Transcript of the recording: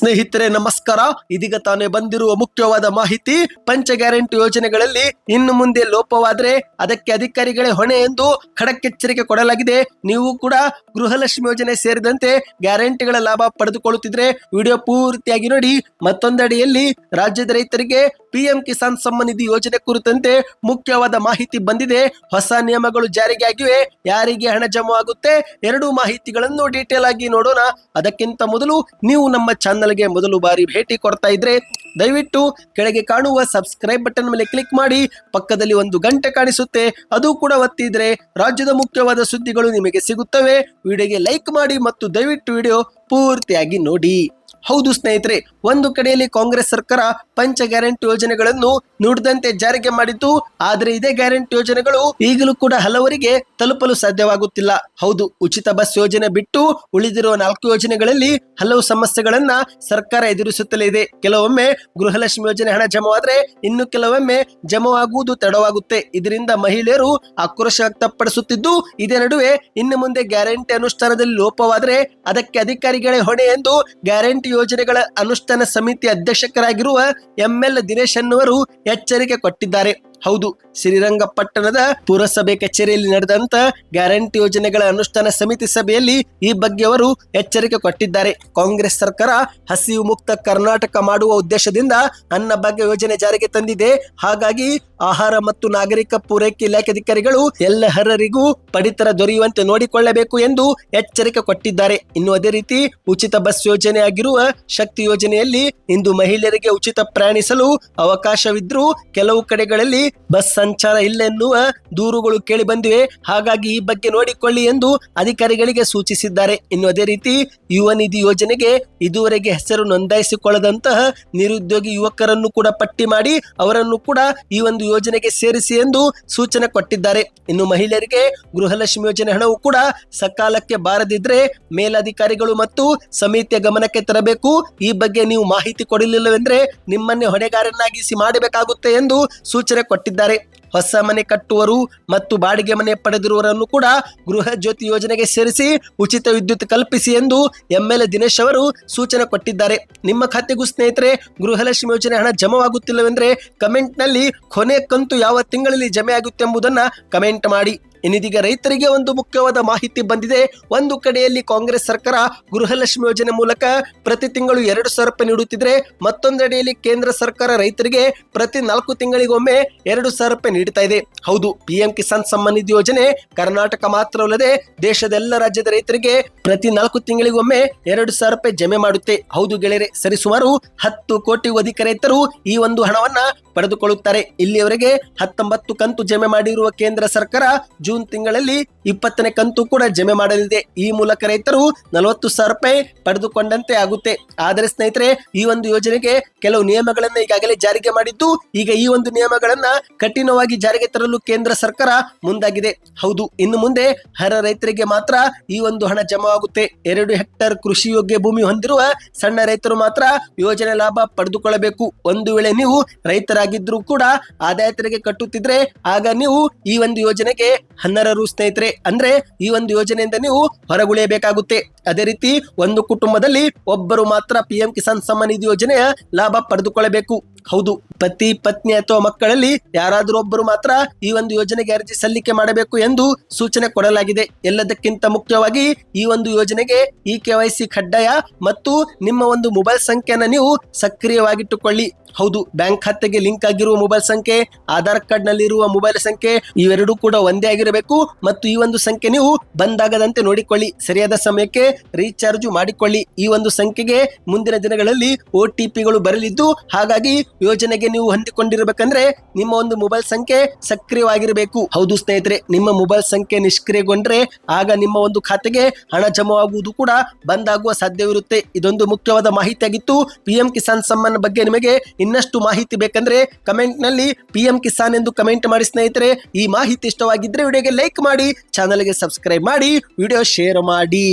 ಸ್ನೇಹಿತರೆ, ನಮಸ್ಕಾರ. ಇದೀಗ ತಾನೇ ಬಂದಿರುವ ಮುಖ್ಯವಾದ ಮಾಹಿತಿ, ಪಂಚ ಗ್ಯಾರಂಟಿ ಯೋಜನೆಗಳಲ್ಲಿ ಇನ್ನು ಮುಂದೆ ಲೋಪವಾದ್ರೆ ಅದಕ್ಕೆ ಅಧಿಕಾರಿಗಳೇ ಹೊಣೆ ಎಂದು ಖಡಕ್ ಎಚ್ಚರಿಕೆ ಕೊಡಲಾಗಿದೆ. ನೀವು ಕೂಡ ಗೃಹಲಕ್ಷ್ಮಿ ಯೋಜನೆ ಸೇರಿದಂತೆ ಗ್ಯಾರಂಟಿಗಳ ಲಾಭ ಪಡೆದುಕೊಳ್ಳುತ್ತಿದ್ರೆ ವಿಡಿಯೋ ಪೂರ್ತಿಯಾಗಿ ನೋಡಿ. ಮತ್ತೊಂದಡಿಯಲ್ಲಿ ರಾಜ್ಯದ ರೈತರಿಗೆ ಪಿಎಂ ಕಿಸಾನ್ ಸಮ್ಮಾನ್ ನಿಧಿ ಯೋಜನೆ ಕುರಿತಂತೆ ಮುಖ್ಯವಾದ ಮಾಹಿತಿ ಬಂದಿದೆ. ಹೊಸ ನಿಯಮಗಳು ಜಾರಿಗೆ ಆಗಿವೆ ಯಾರಿಗೆ ಹಣ ಜಮಾ ಆಗುತ್ತೆ? ಎರಡು ಮಾಹಿತಿಗಳನ್ನು ಡೀಟೇಲ್ ಆಗಿ ನೋಡೋಣ. ಅದಕ್ಕಿಂತ ಮೊದಲು ನೀವು ನಮ್ಮ ಚಾನಲ್ಗೆ ಮೊದಲು ಬಾರಿ ಭೇಟಿ ಕೊಡ್ತಾ ಇದ್ರೆ ದಯವಿಟ್ಟು ಕೆಳಗೆ ಕಾಣುವ ಸಬ್ಸ್ಕ್ರೈಬ್ ಬಟನ್ ಮೇಲೆ ಕ್ಲಿಕ್ ಮಾಡಿ, ಪಕ್ಕದಲ್ಲಿ ಒಂದು ಗಂಟೆ ಕಾಣಿಸುತ್ತೆ, ಅದು ಕೂಡ ಒತ್ತಿದ್ರೆ ರಾಜ್ಯದ ಮುಖ್ಯವಾದ ಸುದ್ದಿಗಳು ನಿಮಗೆ ಸಿಗುತ್ತವೆ. ವಿಡಿಯೋಗೆ ಲೈಕ್ ಮಾಡಿ ಮತ್ತು ದಯವಿಟ್ಟು ವಿಡಿಯೋ ಪೂರ್ತಿಯಾಗಿ ನೋಡಿ. ಹೌದು ಸ್ನೇಹಿತರೆ, ಒಂದು ಕಡೆಯಲ್ಲಿ ಕಾಂಗ್ರೆಸ್ ಸರ್ಕಾರ ಪಂಚ ಗ್ಯಾರಂಟಿ ಯೋಜನೆಗಳನ್ನು ನುಡಿದಂತೆ ಜಾರಿಗೆ ಮಾಡಿತು ಆದರೆ ಇದೇ ಗ್ಯಾರಂಟಿ ಯೋಜನೆಗಳು ಈಗಲೂ ಕೂಡ ಹಲವರಿಗೆ ತಲುಪಲು ಸಾಧ್ಯವಾಗುತ್ತಿಲ್ಲ. ಹೌದು, ಉಚಿತ ಬಸ್ ಯೋಜನೆ ಬಿಟ್ಟು ಉಳಿದಿರುವ ನಾಲ್ಕು ಯೋಜನೆಗಳಲ್ಲಿ ಹಲವು ಸಮಸ್ಯೆಗಳನ್ನ ಸರ್ಕಾರ ಎದುರಿಸುತ್ತಲೇ ಇದೆ. ಕೆಲವೊಮ್ಮೆ ಗೃಹಲಕ್ಷ್ಮಿ ಯೋಜನೆ ಹಣ ಜಮವಾದರೆ ಇನ್ನು ಕೆಲವೊಮ್ಮೆ ಜಮವಾಗುವುದು ತಡವಾಗುತ್ತೆ. ಇದರಿಂದ ಮಹಿಳೆಯರು ಆಕ್ರೋಶ ವ್ಯಕ್ತಪಡಿಸುತ್ತಿದ್ದು ಇದೇ ನಡುವೆ ಇನ್ನು ಮುಂದೆ ಗ್ಯಾರಂಟಿ ಅನುಷ್ಠಾನದಲ್ಲಿ ಲೋಪವಾದರೆ ಅದಕ್ಕೆ ಅಧಿಕಾರಿಗಳೇ ಹೊಣೆ ಎಂದು ಗ್ಯಾರಂಟಿ ಯೋಜನೆಗಳ ಅನುಷ್ಠಾನ ಸಮಿತಿ ಅಧ್ಯಕ್ಷರಾಗಿರುವ ಎಂಎಲ್ ದಿನೇಶ್ ಅನ್ನುವರು ಎಚ್ಚರಿಕೆ ಕೊಟ್ಟಿದ್ದಾರೆ. ಹೌದು, ಶ್ರೀರಂಗಪಟ್ಟಣದ ಪುರಸಭೆ ಕಚೇರಿಯಲ್ಲಿ ನಡೆದಂತ ಗ್ಯಾರಂಟಿ ಯೋಜನೆಗಳ ಅನುಷ್ಠಾನ ಸಮಿತಿ ಸಭೆಯಲ್ಲಿ ಈ ಬಗ್ಗೆ ಅವರು ಎಚ್ಚರಿಕೆ ಕೊಟ್ಟಿದ್ದಾರೆ. ಕಾಂಗ್ರೆಸ್ ಸರ್ಕಾರ ಹಸಿವು ಮುಕ್ತ ಕರ್ನಾಟಕ ಮಾಡುವ ಉದ್ದೇಶದಿಂದ ಅನ್ನಭಾಗ್ಯ ಯೋಜನೆ ಜಾರಿಗೆ ತಂದಿದೆ. ಹಾಗಾಗಿ ಆಹಾರ ಮತ್ತು ನಾಗರಿಕ ಪೂರೈಕೆ ಇಲಾಖೆ ಅಧಿಕಾರಿಗಳು ಎಲ್ಲ ಹರರಿಗೂ ಪಡಿತರ ದೊರೆಯುವಂತೆ ನೋಡಿಕೊಳ್ಳಬೇಕು ಎಂದು ಎಚ್ಚರಿಕೆ ಕೊಟ್ಟಿದ್ದಾರೆ. ಇನ್ನು ಅದೇ ರೀತಿ ಉಚಿತ ಬಸ್ ಯೋಜನೆ ಆಗಿರುವ ಶಕ್ತಿ ಯೋಜನೆಯಲ್ಲಿ ಇಂದು ಮಹಿಳೆಯರಿಗೆ ಉಚಿತ ಪ್ರಯಾಣಿಸಲು ಅವಕಾಶವಿದ್ರೂ ಕೆಲವು ಕಡೆಗಳಲ್ಲಿ ಬಸ್ ಸಂಚಾರ ಇಲ್ಲೆನ್ನುವ ದೂರುಗಳು ಕೇಳಿ ಬಂದಿವೆ. ಹಾಗಾಗಿ ಈ ಬಗ್ಗೆ ನೋಡಿಕೊಳ್ಳಿ ಎಂದು ಅಧಿಕಾರಿಗಳಿಗೆ ಸೂಚಿಸಿದ್ದಾರೆ. ಇನ್ನು ಅದೇ ರೀತಿ ಯುವ ನಿಧಿ ಯೋಜನೆಗೆ ಇದುವರೆಗೆ ಹೆಸರು ನೋಂದಾಯಿಸಿಕೊಳ್ಳದಂತಹ ನಿರುದ್ಯೋಗಿ ಯುವಕರನ್ನು ಕೂಡ ಪಟ್ಟಿ ಮಾಡಿ ಅವರನ್ನು ಕೂಡ ಈ ಒಂದು ಯೋಜನೆಗೆ ಸೇರಿಸಿ ಎಂದು ಸೂಚನೆ ಕೊಟ್ಟಿದ್ದಾರೆ. ಇನ್ನು ಮಹಿಳೆಯರಿಗೆ ಗೃಹಲಕ್ಷ್ಮಿ ಯೋಜನೆ ಹಣವು ಕೂಡ ಸಕಾಲಕ್ಕೆ ಬಾರದಿದ್ರೆ ಮೇಲಧಿಕಾರಿಗಳು ಮತ್ತು ಸಮಿತಿಯ ಗಮನಕ್ಕೆ ತರಬೇಕು. ಈ ಬಗ್ಗೆ ನೀವು ಮಾಹಿತಿ ಕೊಡಲಿಲ್ಲವೆಂದ್ರೆ ನಿಮ್ಮನ್ನೇ ಹೊಣೆಗಾರನಾಗಿಸಿ ಮಾಡಬೇಕಾಗುತ್ತೆ ಎಂದು ಸೂಚನೆ ಕೊಟ್ಟಿದ್ದಾರೆ. ಹೊಸ ಮನೆ ಕಟ್ಟುವರು ಮತ್ತು ಬಾಡಿಗೆ ಮನೆ ಪಡೆದಿರುವವರನ್ನು ಕೂಡ ಗೃಹ ಜ್ಯೋತಿ ಯೋಜನೆಗೆ ಸೇರಿಸಿ ಉಚಿತ ವಿದ್ಯುತ್ ಕಲ್ಪಿಸಿ ಎಂದು ಎಂಎಲ್ ದಿನೇಶ್ ಅವರು ಸೂಚನೆ ಕೊಟ್ಟಿದ್ದಾರೆ. ನಿಮ್ಮ ಖಾತೆಗೂ ಸ್ನೇಹಿತರೆ, ಗೃಹಲಕ್ಷ್ಮಿ ಯೋಜನೆ ಹಣ ಜಮವಾಗುತ್ತಿಲ್ಲವೆಂದ್ರೆ ಕಮೆಂಟ್ನಲ್ಲಿ ಕೊನೆ ಕಂತು ಯಾವ ತಿಂಗಳಲ್ಲಿ ಜಮೆ ಆಗುತ್ತೆ ಎಂಬುದನ್ನು ಕಮೆಂಟ್ ಮಾಡಿ. ಇನ್ನಿದೀಗ ರೈತರಿಗೆ ಒಂದು ಮುಖ್ಯವಾದ ಮಾಹಿತಿ ಬಂದಿದೆ. ಒಂದು ಕಡೆಯಲ್ಲಿ ಕಾಂಗ್ರೆಸ್ ಸರ್ಕಾರ ಗೃಹಲಕ್ಷ್ಮಿ ಯೋಜನೆ ಮೂಲಕ ಪ್ರತಿ ತಿಂಗಳು ಎರಡು ಸಾವಿರ ರೂಪಾಯಿ ನೀಡುತ್ತಿದ್ರೆ ಮತ್ತೊಂದೆಡೆಯಲ್ಲಿ ಕೇಂದ್ರ ಸರ್ಕಾರ ರೈತರಿಗೆ ಪ್ರತಿ ನಾಲ್ಕು ತಿಂಗಳಿಗೊಮ್ಮೆ ಎರಡು ಸಾವಿರ ರೂಪಾಯಿ ನೀಡುತ್ತಾ ಇದೆ. ಹೌದು, ಪಿಎಂ ಕಿಸಾನ್ ಸಮ್ಮಾನ್ ನಿಧಿ ಯೋಜನೆ ಕರ್ನಾಟಕ ಮಾತ್ರವಲ್ಲದೆ ದೇಶದ ಎಲ್ಲ ರಾಜ್ಯದ ರೈತರಿಗೆ ಪ್ರತಿ ನಾಲ್ಕು ತಿಂಗಳಿಗೊಮ್ಮೆ ಎರಡು ಸಾವಿರ ರೂಪಾಯಿ ಜಮೆ ಮಾಡುತ್ತೆ. ಹೌದು ಗೆಳೆಯರೆ, ಸರಿಸುಮಾರು ಹತ್ತು ಕೋಟಿ ಅಧಿಕ ರೈತರು ಈ ಒಂದು ಹಣವನ್ನ ಪಡೆದುಕೊಳ್ಳುತ್ತಾರೆ. ಇಲ್ಲಿಯವರೆಗೆ ಹತ್ತೊಂಬತ್ತು ಕಂತು ಜಮೆ ಮಾಡಿರುವ ಕೇಂದ್ರ ಸರ್ಕಾರ ಜೂನ್ ತಿಂಗಳಲ್ಲಿ ಇಪ್ಪತ್ತನೇ ಕಂತು ಕೂಡ ಜಮೆ ಮಾಡಲಿದೆ. ಈ ಮೂಲಕ ರೈತರು ನಲವತ್ತು ಸಾವಿರ ರೂಪಾಯಿ ಪಡೆದುಕೊಂಡಂತೆ ಆಗುತ್ತೆ. ಆದರೆ ಸ್ನೇಹಿತರೆ, ಈ ಒಂದು ಯೋಜನೆಗೆ ಕೆಲವು ನಿಯಮಗಳನ್ನ ಈಗಾಗಲೇ ಜಾರಿಗೆ ಮಾಡಿದ್ದು, ಈಗ ಈ ಒಂದು ನಿಯಮಗಳನ್ನ ಕಠಿಣವಾಗಿ ಜಾರಿಗೆ ತರಲು ಕೇಂದ್ರ ಸರ್ಕಾರ ಮುಂದಾಗಿದೆ. ಹೌದು, ಇನ್ನು ಮುಂದೆ ಹರ ರೈತರಿಗೆ ಮಾತ್ರ ಈ ಒಂದು ಹಣ ಜಮಾವಾಗುತ್ತೆ. ಎರಡು ಹೆಕ್ಟರ್ ಕೃಷಿ ಯೋಗ್ಯ ಭೂಮಿ ಹೊಂದಿರುವ ಸಣ್ಣ ರೈತರು ಮಾತ್ರ ಯೋಜನೆ ಲಾಭ ಪಡೆದುಕೊಳ್ಳಬೇಕು. ಒಂದು ವೇಳೆ ನೀವು ರೈತರಾಗಿದ್ರೂ ಕೂಡ ಆದಾಯ ತೆರಿಗೆ ಕಟ್ಟುತ್ತಿದ್ರೆ, ಆಗ ನೀವು ಈ ಒಂದು ಯೋಜನೆಗೆ ಹನ್ನರರು ಸ್ನೇಹಿತರೆ, ಅಂದ್ರೆ ಈ ಒಂದು ಯೋಜನೆಯಿಂದ ನೀವು ಹೊರಗುಳಿಯಬೇಕಾಗುತ್ತೆ. ಅದೇ ರೀತಿ ಒಂದು ಕುಟುಂಬದಲ್ಲಿ ಒಬ್ಬರು ಮಾತ್ರ ಪಿಎಂ ಕಿಸಾನ್ ಸಮ್ಮಾನ್ ನಿಧಿ ಯೋಜನೆಯ ಲಾಭ ಪಡೆದುಕೊಳ್ಳಬೇಕು. ಹೌದು, ಪತಿ, ಪತ್ನಿ ಅಥವಾ ಮಕ್ಕಳಲ್ಲಿ ಯಾರಾದರೂ ಒಬ್ಬರು ಮಾತ್ರ ಈ ಒಂದು ಯೋಜನೆಗೆ ಅರ್ಜಿ ಸಲ್ಲಿಕೆ ಮಾಡಬೇಕು ಎಂದು ಸೂಚನೆ ಕೊಡಲಾಗಿದೆ. ಎಲ್ಲದಕ್ಕಿಂತ ಮುಖ್ಯವಾಗಿ ಈ ಒಂದು ಯೋಜನೆಗೆ ಇ ಕೆವೈಸಿ ಕಡ್ಡಾಯ ಮತ್ತು ನಿಮ್ಮ ಒಂದು ಮೊಬೈಲ್ ಸಂಖ್ಯೆಯನ್ನು ನೀವು ಸಕ್ರಿಯವಾಗಿಟ್ಟುಕೊಳ್ಳಿ. ಹೌದು, ಬ್ಯಾಂಕ್ ಖಾತೆಗೆ ಲಿಂಕ್ ಆಗಿರುವ ಮೊಬೈಲ್ ಸಂಖ್ಯೆ, ಆಧಾರ್ ಕಾರ್ಡ್ ನಲ್ಲಿರುವ ಮೊಬೈಲ್ ಸಂಖ್ಯೆ, ಇವೆರಡೂ ಕೂಡ ಒಂದೇ ಆಗಿರಬೇಕು. ಮತ್ತು ಈ ಒಂದು ಸಂಖ್ಯೆ ನೀವು ಬಂದಾಗದಂತೆ ನೋಡಿಕೊಳ್ಳಿ. ಸರಿಯಾದ ಸಮಯಕ್ಕೆ ರೀಚಾರ್ಜ್ ಮಾಡಿಕೊಳ್ಳಿ. ಈ ಒಂದು ಸಂಖ್ಯೆಗೆ ಮುಂದಿನ ದಿನಗಳಲ್ಲಿ ಒ ಟಿ ಪಿಗಳು ಬರಲಿದ್ದು, ಹಾಗಾಗಿ ಯೋಜನೆಗೆ ನೀವು ಹೊಂದಿಕೊಂಡಿರಬೇಕಂದ್ರೆ ನಿಮ್ಮ ಒಂದು ಮೊಬೈಲ್ ಸಂಖ್ಯೆ ಸಕ್ರಿಯವಾಗಿರಬೇಕು. ಹೌದು ಸ್ನೇಹಿತರೆ, ನಿಮ್ಮ ಮೊಬೈಲ್ ಸಂಖ್ಯೆ ನಿಷ್ಕ್ರಿಯಗೊಂಡ್ರೆ ಆಗ ನಿಮ್ಮ ಒಂದು ಖಾತೆಗೆ ಹಣ ಜಮಾವಾಗುವುದು ಕೂಡ ಬಂದಾಗುವ ಸಾಧ್ಯವಿರುತ್ತೆ. ಇದೊಂದು ಮುಖ್ಯವಾದ ಮಾಹಿತಿಯಾಗಿತ್ತು. ಪಿಎಂ ಕಿಸಾನ್ ಸಮ್ಮಾನ್ ಬಗ್ಗೆ ನಿಮಗೆ ಇನ್ನಷ್ಟು ಮಾಹಿತಿ ಬೇಕಂದ್ರೆ ಕಮೆಂಟ್ನಲ್ಲಿ ಪಿಎಂ ಕಿಸಾನ್ ಎಂದು ಕಮೆಂಟ್ ಮಾಡಿ ಸ್ನೇಹಿತರೆ. ಈ ಮಾಹಿತಿ ಇಷ್ಟವಾಗಿದ್ರೆ ವಿಡಿಯೋಗೆ ಲೈಕ್ ಮಾಡಿ ಚಾನಲ್ಗೆ ಸಬ್ಸ್ಕ್ರೈಬ್ ಮಾಡಿ ವಿಡಿಯೋ ಶೇರ್ ಮಾಡಿ.